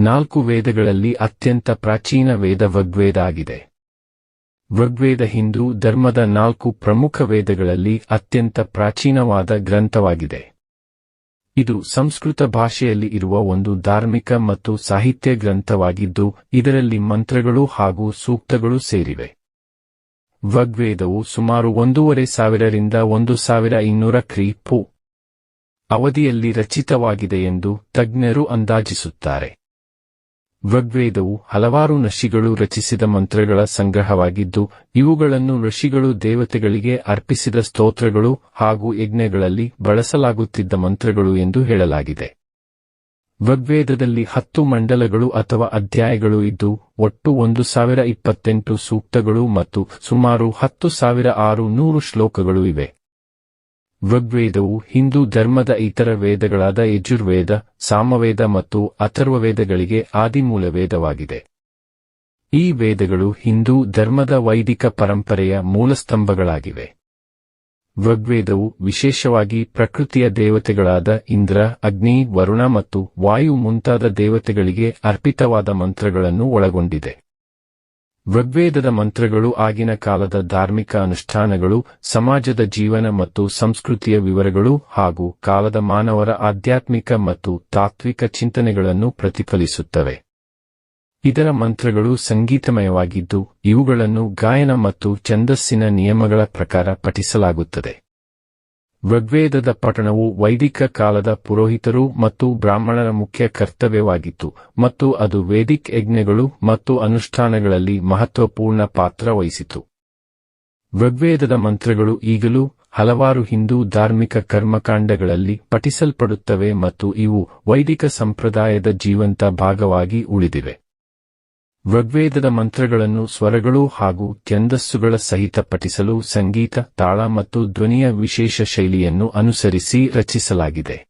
ನಾಲ್ಕು ವೇದಗಳಲ್ಲಿ ಅತ್ಯಂತ ಪ್ರಾಚೀನ ವೇದ ಋಗ್ವೇದ ಆಗಿದೆ ಋಗ್ವೇದ ಹಿಂದೂ ಧರ್ಮದ ನಾಲ್ಕು ಪ್ರಮುಖ ವೇದಗಳಲ್ಲಿ ಅತ್ಯಂತ ಪ್ರಾಚೀನವಾದ ಗ್ರಂಥವಾಗಿದೆ. ಇದು ಸಂಸ್ಕೃತ ಭಾಷೆಯಲ್ಲಿ ಇರುವ ಒಂದು ಧಾರ್ಮಿಕ ಮತ್ತು ಸಾಹಿತ್ಯ ಗ್ರಂಥವಾಗಿದ್ದು, ಇದರಲ್ಲಿ ಮಂತ್ರಗಳು ಹಾಗೂ ಸೂಕ್ತಗಳು ಸೇರಿವೆ. ವಗ್ವೇದವು ಸುಮಾರು ಒಂದೂವರೆ ಸಾವಿರರಿಂದ ಒಂದು ಸಾವಿರ ಇನ್ನೂರ ಕ್ರಿ ಪೂ ಅವಧಿಯಲ್ಲಿ ರಚಿತವಾಗಿದೆ ಎಂದು ತಜ್ಞರು ಅಂದಾಜಿಸುತ್ತಾರೆ. ಋಗ್ವೇದವು ಹಲವಾರು ಋಷಿಗಳು ರಚಿಸಿದ ಮಂತ್ರಗಳ ಸಂಗ್ರಹವಾಗಿದ್ದು, ಇವುಗಳನ್ನು ಋಷಿಗಳು ದೇವತೆಗಳಿಗೆ ಅರ್ಪಿಸಿದ ಸ್ತೋತ್ರಗಳು ಹಾಗೂ ಯಜ್ಞಗಳಲ್ಲಿ ಬಳಸಲಾಗುತ್ತಿದ್ದ ಮಂತ್ರಗಳು ಎಂದು ಹೇಳಲಾಗಿದೆ. ಋಗ್ವೇದದಲ್ಲಿ ಹತ್ತು ಮಂಡಲಗಳು ಅಥವಾ ಅಧ್ಯಾಯಗಳು ಇದ್ದು, ಒಟ್ಟು ಒಂದು ಸಾವಿರ ಇಪ್ಪತ್ತೆಂಟು ಸೂಕ್ತಗಳು ಮತ್ತು ಸುಮಾರು ಹತ್ತು ಸಾವಿರ ಆರು ನೂರು ಶ್ಲೋಕಗಳು ಇವೆ. ಋಗ್ವೇದವು ಹಿಂದೂ ಧರ್ಮದ ಇತರ ವೇದಗಳಾದ ಯಜುರ್ವೇದ, ಸಾಮವೇದ ಮತ್ತು ಅಥರ್ವವೇದಗಳಿಗೆ ಆದಿಮೂಲ ವೇದವಾಗಿದೆ ಈ ವೇದಗಳು ಹಿಂದೂ ಧರ್ಮದ ವೈದಿಕ ಪರಂಪರೆಯ ಮೂಲಸ್ತಂಭಗಳಾಗಿವೆ. ಋಗ್ವೇದವು ವಿಶೇಷವಾಗಿ ಪ್ರಕೃತಿಯ ದೇವತೆಗಳಾದ ಇಂದ್ರ, ಅಗ್ನಿ, ವರುಣ ಮತ್ತು ವಾಯು ಮುಂತಾದ ದೇವತೆಗಳಿಗೆ ಅರ್ಪಿತವಾದ ಮಂತ್ರಗಳನ್ನು ಒಳಗೊಂಡಿದೆ. ಋಗ್ವೇದದ ಮಂತ್ರಗಳು ಆಗಿನ ಕಾಲದ ಧಾರ್ಮಿಕ ಅನುಷ್ಠಾನಗಳು, ಸಮಾಜದ ಜೀವನ ಮತ್ತು ಸಂಸ್ಕೃತಿಯ ವಿವರಗಳು ಹಾಗೂ ಕಾಲದ ಮಾನವರ ಆಧ್ಯಾತ್ಮಿಕ ಮತ್ತು ತಾತ್ವಿಕ ಚಿಂತನೆಗಳನ್ನು ಪ್ರತಿಫಲಿಸುತ್ತವೆ. ಇದರ ಮಂತ್ರಗಳು ಸಂಗೀತಮಯವಾಗಿದ್ದು, ಇವುಗಳನ್ನು ಗಾಯನ ಮತ್ತು ಛಂದಸ್ಸಿನ ನಿಯಮಗಳ ಪ್ರಕಾರ ಪಠಿಸಲಾಗುತ್ತದೆ. ಋಗ್ವೇದದ ಪಠಣವು ವೈದಿಕ ಕಾಲದ ಪುರೋಹಿತರು ಮತ್ತು ಬ್ರಾಹ್ಮಣರ ಮುಖ್ಯ ಕರ್ತವ್ಯವಾಗಿತ್ತು ಮತ್ತು ಅದು ವೇದಿಕ್ ಯಜ್ಞಗಳು ಮತ್ತು ಅನುಷ್ಠಾನಗಳಲ್ಲಿ ಮಹತ್ವಪೂರ್ಣ ಪಾತ್ರ ವಹಿಸಿತು. ಋಗ್ವೇದದ ಮಂತ್ರಗಳು ಈಗಲೂ ಹಲವಾರು ಹಿಂದೂ ಧಾರ್ಮಿಕ ಕರ್ಮಕಾಂಡಗಳಲ್ಲಿ ಪಠಿಸಲ್ಪಡುತ್ತವೆ ಮತ್ತು ಇವು ವೈದಿಕ ಸಂಪ್ರದಾಯದ ಜೀವಂತ ಭಾಗವಾಗಿ ಉಳಿದಿವೆ. ಋಗ್ವೇದದ ಮಂತ್ರಗಳನ್ನು ಸ್ವರಗಳು ಹಾಗೂ ಛಂದಸ್ಸುಗಳ ಸಹಿತ ಪಠಿಸಲು ಸಂಗೀತ, ತಾಳ ಮತ್ತು ಧ್ವನಿಯ ವಿಶೇಷ ಶೈಲಿಯನ್ನು ಅನುಸರಿಸಿ ರಚಿಸಲಾಗಿದೆ.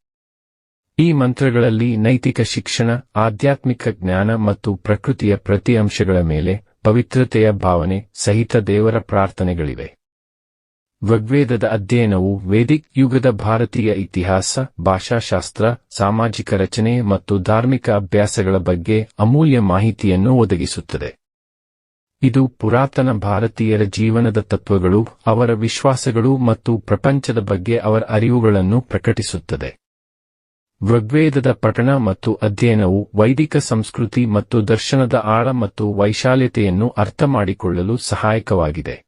ಈ ಮಂತ್ರಗಳಲ್ಲಿ ನೈತಿಕ ಶಿಕ್ಷಣ, ಆಧ್ಯಾತ್ಮಿಕ ಜ್ಞಾನ ಮತ್ತು ಪ್ರಕೃತಿಯ ಪ್ರತಿ ಅಂಶಗಳ ಮೇಲೆ ಪವಿತ್ರತೆಯ ಭಾವನೆ, ಸಹಿತ ದೇವರ ಪ್ರಾರ್ಥನೆಗಳಿವೆ. ಋಗ್ವೇದದ ಅಧ್ಯಯನವು ವೇದಿಕ್ ಯುಗದ ಭಾರತೀಯ ಇತಿಹಾಸ, ಭಾಷಾಶಾಸ್ತ್ರ, ಸಾಮಾಜಿಕ ರಚನೆ ಮತ್ತು ಧಾರ್ಮಿಕ ಅಭ್ಯಾಸಗಳ ಬಗ್ಗೆ ಅಮೂಲ್ಯ ಮಾಹಿತಿಯನ್ನು ಒದಗಿಸುತ್ತದೆ. ಇದು ಪುರಾತನ ಭಾರತೀಯರ ಜೀವನದ ತತ್ವಗಳು, ಅವರ ವಿಶ್ವಾಸಗಳು ಮತ್ತು ಪ್ರಪಂಚದ ಬಗ್ಗೆ ಅವರ ಅರಿವುಗಳನ್ನು ಪ್ರಕಟಿಸುತ್ತದೆ. ಋಗ್ವೇದದ ಪಠಣ ಮತ್ತು ಅಧ್ಯಯನವು ವೈದಿಕ ಸಂಸ್ಕೃತಿ ಮತ್ತು ದರ್ಶನದ ಆಳ ಮತ್ತು ವೈಶಾಲ್ಯತೆಯನ್ನು ಅರ್ಥಮಾಡಿಕೊಳ್ಳಲು ಸಹಾಯಕವಾಗಿದೆ.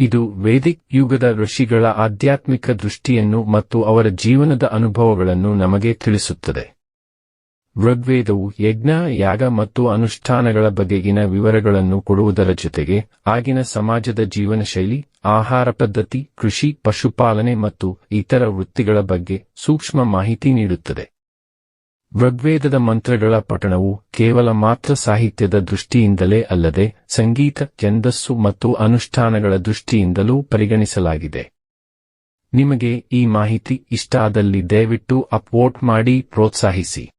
ಇದು ವೇದಿಕ್ ಯುಗದ ಋಷಿಗಳ ಆಧ್ಯಾತ್ಮಿಕ ದೃಷ್ಟಿಯನ್ನು ಮತ್ತು ಅವರ ಜೀವನದ ಅನುಭವಗಳನ್ನು ನಮಗೆ ತಿಳಿಸುತ್ತದೆ. ಋಗ್ವೇದವು ಯಜ್ಞ, ಯಾಗ ಮತ್ತು ಅನುಷ್ಠಾನಗಳ ಬಗೆಗಿನ ವಿವರಗಳನ್ನು ಕೊಡುವುದರ ಜೊತೆಗೆ ಆಗಿನ ಸಮಾಜದ ಜೀವನಶೈಲಿ, ಆಹಾರ ಪದ್ಧತಿ, ಕೃಷಿ, ಪಶುಪಾಲನೆ ಮತ್ತು ಇತರ ವೃತ್ತಿಗಳ ಬಗ್ಗೆ ಸೂಕ್ಷ್ಮ ಮಾಹಿತಿ ನೀಡುತ್ತದೆ. ಋಗ್ವೇದದ ಮಂತ್ರಗಳ ಪಠಣವು ಕೇವಲ ಮಾತ್ರ ಸಾಹಿತ್ಯದ ದೃಷ್ಟಿಯಿಂದಲೇ ಅಲ್ಲದೆ ಸಂಗೀತ, ಛಂದಸ್ಸು ಮತ್ತು ಅನುಷ್ಠಾನಗಳ ದೃಷ್ಟಿಯಿಂದಲೂ ಪರಿಗಣಿಸಲಾಗಿದೆ. ನಿಮಗೆ ಈ ಮಾಹಿತಿ ಇಷ್ಟ ಆದಲ್ಲಿ ದಯವಿಟ್ಟು ಅಪ್ವೋಟ್ ಮಾಡಿ ಪ್ರೋತ್ಸಾಹಿಸಿ.